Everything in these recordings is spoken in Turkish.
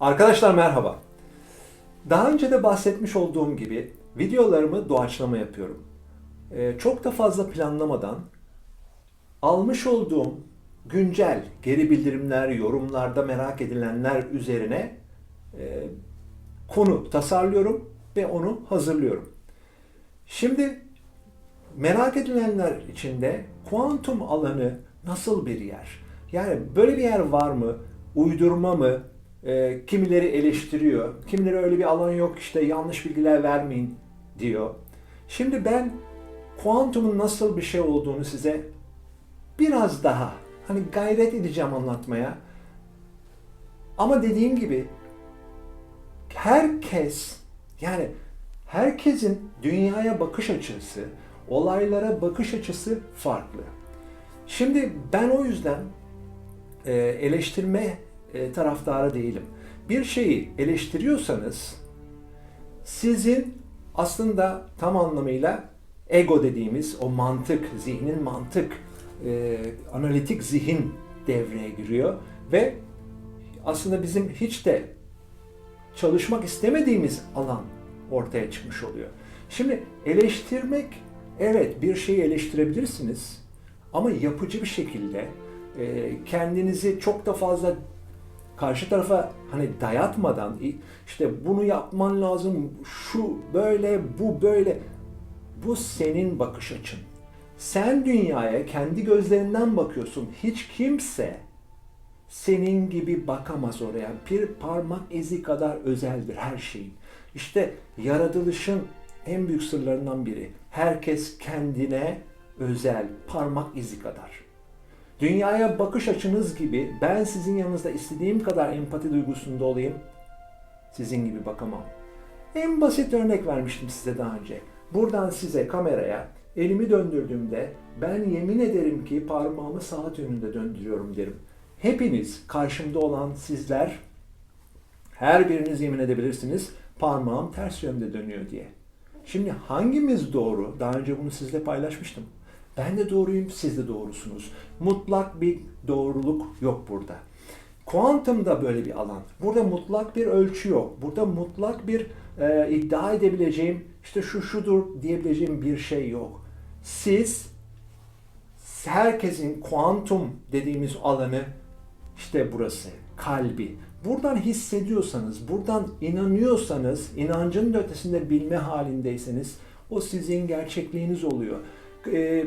Arkadaşlar merhaba. Daha önce de bahsetmiş olduğum gibi videolarımı doğaçlama yapıyorum. Ee, çok da fazla planlamadan almış olduğum güncel geri bildirimler, yorumlarda merak edilenler üzerine e, konu tasarlıyorum ve onu hazırlıyorum. Şimdi merak edilenler içinde kuantum alanı nasıl bir yer? Yani böyle bir yer var mı? Uydurma mı? Ee, kimileri eleştiriyor. Kimileri öyle bir alan yok işte yanlış bilgiler vermeyin diyor. Şimdi ben kuantumun nasıl bir şey olduğunu size biraz daha hani gayret edeceğim anlatmaya. Ama dediğim gibi herkes yani herkesin dünyaya bakış açısı, olaylara bakış açısı farklı. Şimdi ben o yüzden e, eleştirme e, taraftarı değilim. Bir şeyi eleştiriyorsanız sizin aslında tam anlamıyla ego dediğimiz o mantık, zihnin mantık, e, analitik zihin devreye giriyor ve aslında bizim hiç de çalışmak istemediğimiz alan ortaya çıkmış oluyor. Şimdi eleştirmek, evet bir şeyi eleştirebilirsiniz ama yapıcı bir şekilde e, kendinizi çok da fazla karşı tarafa hani dayatmadan işte bunu yapman lazım, şu böyle, bu böyle. Bu senin bakış açın. Sen dünyaya kendi gözlerinden bakıyorsun. Hiç kimse senin gibi bakamaz oraya. Bir parmak izi kadar özeldir her şeyin. İşte yaratılışın en büyük sırlarından biri. Herkes kendine özel, parmak izi kadar. Dünyaya bakış açınız gibi ben sizin yanınızda istediğim kadar empati duygusunda olayım, sizin gibi bakamam. En basit örnek vermiştim size daha önce. Buradan size kameraya elimi döndürdüğümde ben yemin ederim ki parmağımı saat yönünde döndürüyorum derim. Hepiniz karşımda olan sizler her biriniz yemin edebilirsiniz parmağım ters yönde dönüyor diye. Şimdi hangimiz doğru? Daha önce bunu sizle paylaşmıştım. Ben de doğruyum, siz de doğrusunuz. Mutlak bir doğruluk yok burada. Kuantum da böyle bir alan. Burada mutlak bir ölçü yok. Burada mutlak bir e, iddia edebileceğim, işte şu şudur diyebileceğim bir şey yok. Siz herkesin kuantum dediğimiz alanı işte burası, kalbi. Buradan hissediyorsanız, buradan inanıyorsanız, inancın ötesinde bilme halindeyseniz o sizin gerçekliğiniz oluyor. E,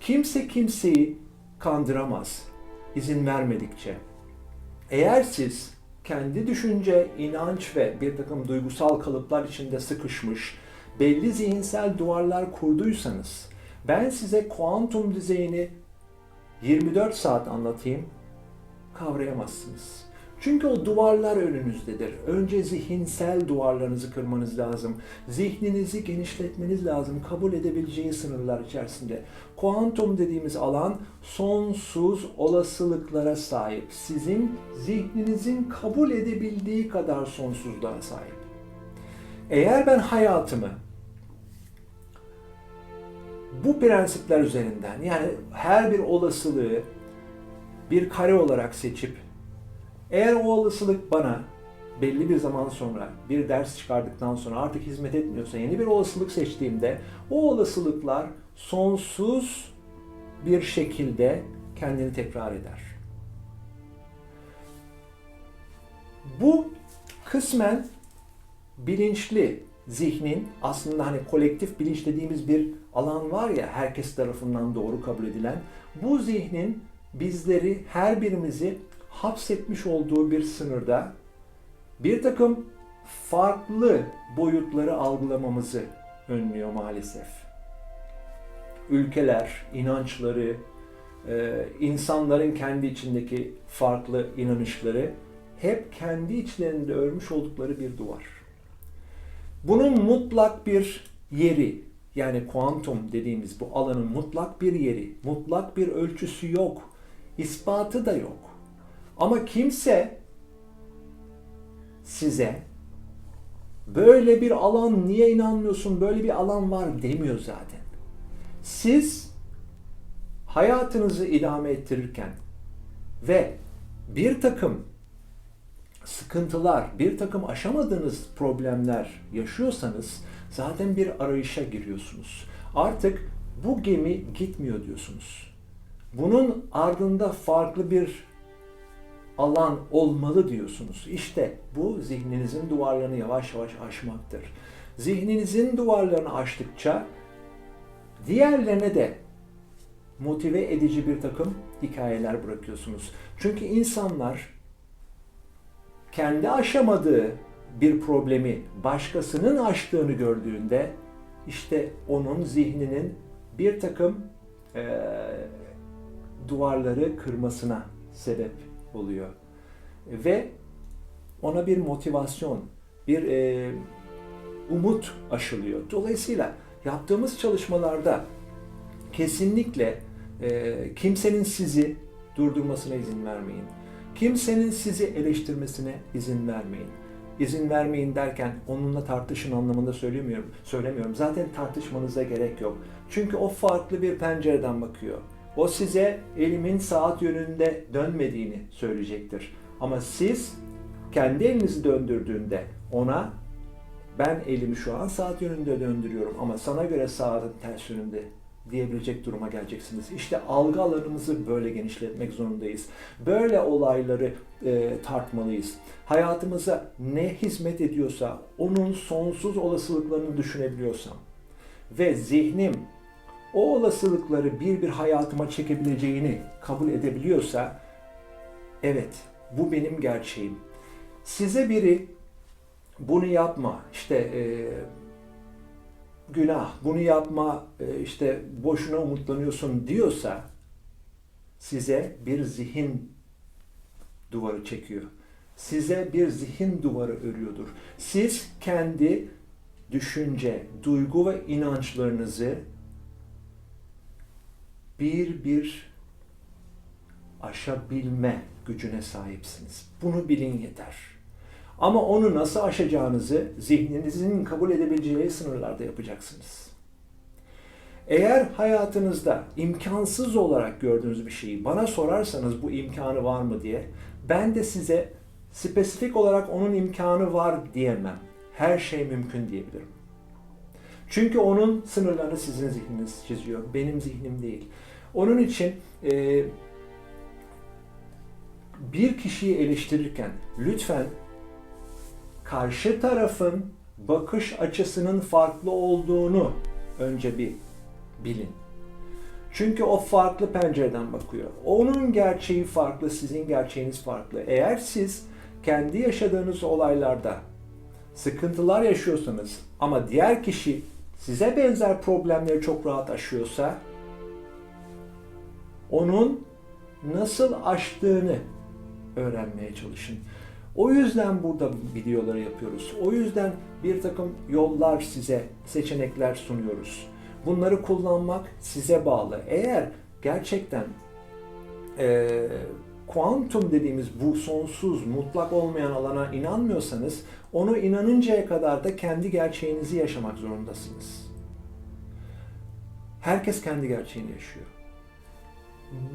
kimse kimseyi kandıramaz izin vermedikçe. Eğer siz kendi düşünce, inanç ve bir takım duygusal kalıplar içinde sıkışmış, belli zihinsel duvarlar kurduysanız, ben size kuantum düzeyini 24 saat anlatayım, kavrayamazsınız. Çünkü o duvarlar önünüzdedir. Önce zihinsel duvarlarınızı kırmanız lazım. Zihninizi genişletmeniz lazım kabul edebileceği sınırlar içerisinde. Kuantum dediğimiz alan sonsuz olasılıklara sahip. Sizin zihninizin kabul edebildiği kadar sonsuzluğa sahip. Eğer ben hayatımı bu prensipler üzerinden yani her bir olasılığı bir kare olarak seçip eğer o olasılık bana belli bir zaman sonra bir ders çıkardıktan sonra artık hizmet etmiyorsa yeni bir olasılık seçtiğimde o olasılıklar sonsuz bir şekilde kendini tekrar eder. Bu kısmen bilinçli zihnin aslında hani kolektif bilinç dediğimiz bir alan var ya herkes tarafından doğru kabul edilen bu zihnin bizleri her birimizi hapsetmiş olduğu bir sınırda bir takım farklı boyutları algılamamızı önlüyor maalesef. Ülkeler, inançları, e, insanların kendi içindeki farklı inanışları hep kendi içlerinde örmüş oldukları bir duvar. Bunun mutlak bir yeri, yani kuantum dediğimiz bu alanın mutlak bir yeri, mutlak bir ölçüsü yok, ispatı da yok. Ama kimse size böyle bir alan niye inanmıyorsun, böyle bir alan var demiyor zaten. Siz hayatınızı idame ettirirken ve bir takım sıkıntılar, bir takım aşamadığınız problemler yaşıyorsanız zaten bir arayışa giriyorsunuz. Artık bu gemi gitmiyor diyorsunuz. Bunun ardında farklı bir alan olmalı diyorsunuz. İşte bu zihninizin duvarlarını yavaş yavaş aşmaktır. Zihninizin duvarlarını aştıkça diğerlerine de motive edici bir takım hikayeler bırakıyorsunuz. Çünkü insanlar kendi aşamadığı bir problemi başkasının aştığını gördüğünde işte onun zihninin bir takım eee, duvarları kırmasına sebep oluyor. Ve ona bir motivasyon, bir eee, umut aşılıyor. Dolayısıyla yaptığımız çalışmalarda kesinlikle e, kimsenin sizi durdurmasına izin vermeyin. Kimsenin sizi eleştirmesine izin vermeyin. İzin vermeyin derken onunla tartışın anlamında söylemiyorum. Söylemiyorum. Zaten tartışmanıza gerek yok. Çünkü o farklı bir pencereden bakıyor. O size elimin saat yönünde dönmediğini söyleyecektir. Ama siz kendi elinizi döndürdüğünde ona ben elimi şu an saat yönünde döndürüyorum ama sana göre saatin ters yönünde diyebilecek duruma geleceksiniz. İşte algı alanımızı böyle genişletmek zorundayız. Böyle olayları e, tartmalıyız. Hayatımıza ne hizmet ediyorsa onun sonsuz olasılıklarını düşünebiliyorsam ve zihnim o olasılıkları bir bir hayatıma çekebileceğini kabul edebiliyorsa evet bu benim gerçeğim. Size biri bunu yapma işte e, günah bunu yapma e, işte boşuna umutlanıyorsun diyorsa size bir zihin duvarı çekiyor. Size bir zihin duvarı örüyordur. Siz kendi düşünce, duygu ve inançlarınızı bir bir aşabilme gücüne sahipsiniz. Bunu bilin yeter. Ama onu nasıl aşacağınızı zihninizin kabul edebileceği sınırlarda yapacaksınız. Eğer hayatınızda imkansız olarak gördüğünüz bir şeyi bana sorarsanız bu imkanı var mı diye ben de size spesifik olarak onun imkanı var diyemem. Her şey mümkün diyebilirim. Çünkü onun sınırlarını sizin zihniniz çiziyor. Benim zihnim değil. Onun için e, bir kişiyi eleştirirken lütfen karşı tarafın bakış açısının farklı olduğunu önce bir bilin. Çünkü o farklı pencereden bakıyor. Onun gerçeği farklı, sizin gerçeğiniz farklı. Eğer siz kendi yaşadığınız olaylarda sıkıntılar yaşıyorsanız ama diğer kişi size benzer problemleri çok rahat aşıyorsa onun nasıl aştığını öğrenmeye çalışın. O yüzden burada videoları yapıyoruz. O yüzden bir takım yollar size, seçenekler sunuyoruz. Bunları kullanmak size bağlı. Eğer gerçekten e, kuantum dediğimiz bu sonsuz, mutlak olmayan alana inanmıyorsanız onu inanıncaya kadar da kendi gerçeğinizi yaşamak zorundasınız. Herkes kendi gerçeğini yaşıyor.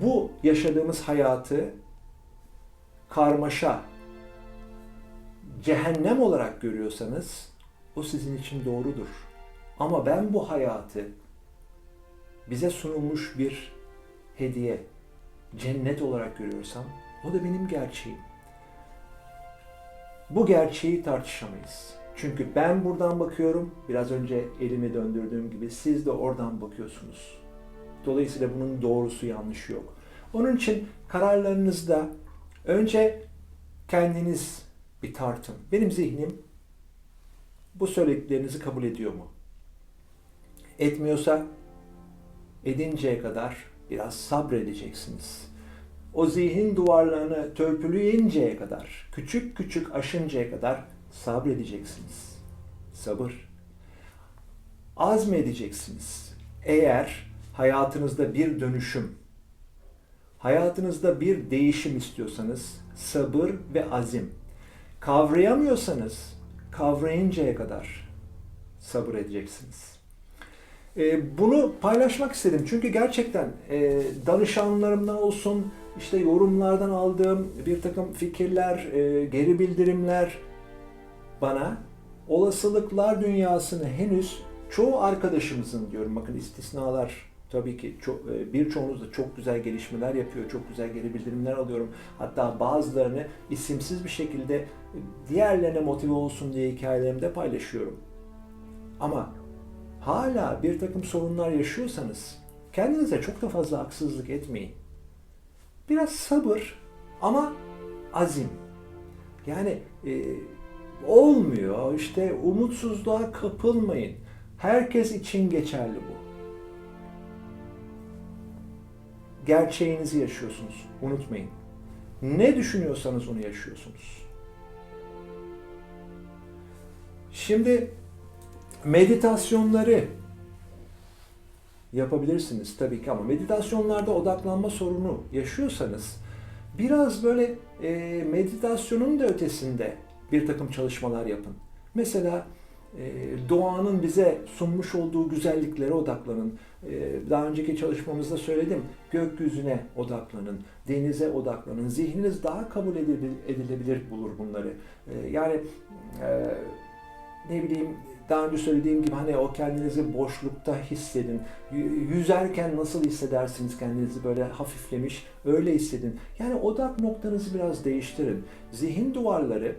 Bu yaşadığımız hayatı karmaşa, cehennem olarak görüyorsanız o sizin için doğrudur. Ama ben bu hayatı bize sunulmuş bir hediye, cennet olarak görüyorsam o da benim gerçeğim. Bu gerçeği tartışamayız. Çünkü ben buradan bakıyorum, biraz önce elimi döndürdüğüm gibi siz de oradan bakıyorsunuz. Dolayısıyla bunun doğrusu yanlışı yok. Onun için kararlarınızda önce kendiniz bir tartın. Benim zihnim bu söylediklerinizi kabul ediyor mu? Etmiyorsa edinceye kadar biraz sabredeceksiniz. O zihin duvarlarını törpüleyinceye kadar, küçük küçük aşıncaya kadar sabredeceksiniz. Sabır. Azmedeceksiniz. Eğer hayatınızda bir dönüşüm, hayatınızda bir değişim istiyorsanız sabır ve azim Kavrayamıyorsanız kavrayıncaya kadar sabır edeceksiniz. E, bunu paylaşmak istedim çünkü gerçekten e, danışanlarımdan olsun, işte yorumlardan aldığım bir takım fikirler, e, geri bildirimler bana olasılıklar dünyasını henüz çoğu arkadaşımızın diyorum bakın istisnalar tabii ki çok, e, birçoğunuz da çok güzel gelişmeler yapıyor, çok güzel geri bildirimler alıyorum. Hatta bazılarını isimsiz bir şekilde e, diğerlerine motive olsun diye hikayelerimde paylaşıyorum. Ama hala bir takım sorunlar yaşıyorsanız kendinize çok da fazla haksızlık etmeyin. Biraz sabır ama azim. Yani e, olmuyor işte umutsuzluğa kapılmayın. Herkes için geçerli bu. Gerçeğinizi yaşıyorsunuz. Unutmayın. Ne düşünüyorsanız onu yaşıyorsunuz. Şimdi meditasyonları yapabilirsiniz tabii ki ama meditasyonlarda odaklanma sorunu yaşıyorsanız biraz böyle e, meditasyonun da ötesinde bir takım çalışmalar yapın. Mesela e, doğanın bize sunmuş olduğu güzelliklere odaklanın. E, daha önceki çalışmamızda söyledim. Gökyüzüne odaklanın, denize odaklanın. Zihniniz daha kabul edilebilir, bulur bunları. E, yani e, ne bileyim daha önce söylediğim gibi hani o kendinizi boşlukta hissedin. Yüzerken nasıl hissedersiniz kendinizi böyle hafiflemiş öyle hissedin. Yani odak noktanızı biraz değiştirin. Zihin duvarları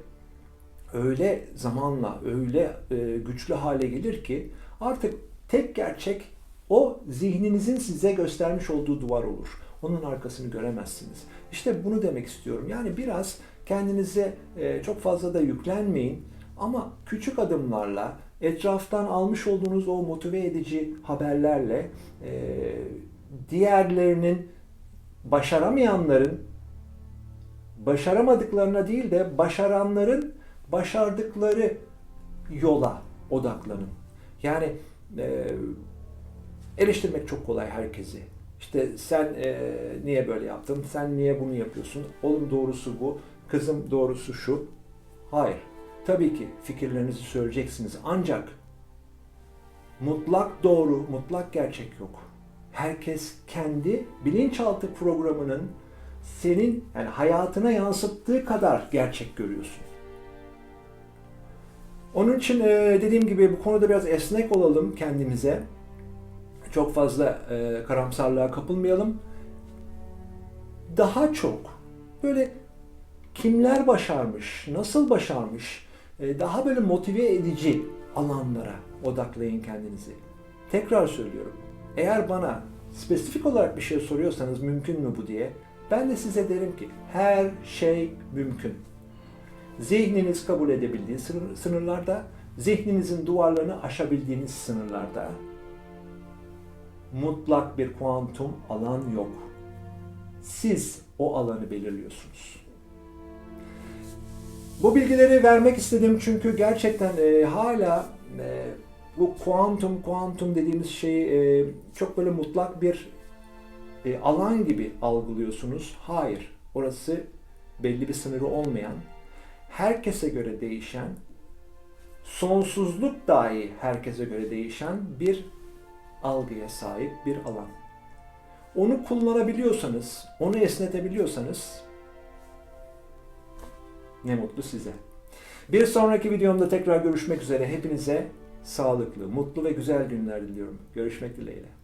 öyle zamanla öyle e, güçlü hale gelir ki artık tek gerçek o zihninizin size göstermiş olduğu duvar olur. Onun arkasını göremezsiniz. İşte bunu demek istiyorum. Yani biraz kendinize e, çok fazla da yüklenmeyin ama küçük adımlarla etraftan almış olduğunuz o motive edici haberlerle e, diğerlerinin başaramayanların başaramadıklarına değil de başaranların başardıkları yola odaklanın. Yani e, eleştirmek çok kolay herkesi. İşte sen e, niye böyle yaptın, sen niye bunu yapıyorsun, oğlum doğrusu bu, kızım doğrusu şu. Hayır. Tabii ki fikirlerinizi söyleyeceksiniz ancak mutlak doğru, mutlak gerçek yok. Herkes kendi bilinçaltı programının senin yani hayatına yansıttığı kadar gerçek görüyorsun. Onun için e, dediğim gibi bu konuda biraz esnek olalım kendimize. Çok fazla e, karamsarlığa kapılmayalım. Daha çok böyle kimler başarmış, nasıl başarmış, daha böyle motive edici alanlara odaklayın kendinizi. Tekrar söylüyorum. Eğer bana spesifik olarak bir şey soruyorsanız mümkün mü bu diye ben de size derim ki her şey mümkün. Zihniniz kabul edebildiği sınır- sınırlarda, zihninizin duvarlarını aşabildiğiniz sınırlarda mutlak bir kuantum alan yok. Siz o alanı belirliyorsunuz. Bu bilgileri vermek istedim çünkü gerçekten e, hala e, bu kuantum kuantum dediğimiz şeyi e, çok böyle mutlak bir e, alan gibi algılıyorsunuz. Hayır, orası belli bir sınırı olmayan, herkese göre değişen, sonsuzluk dahi herkese göre değişen bir algıya sahip bir alan. Onu kullanabiliyorsanız, onu esnetebiliyorsanız ne mutlu size. Bir sonraki videomda tekrar görüşmek üzere. Hepinize sağlıklı, mutlu ve güzel günler diliyorum. Görüşmek dileğiyle.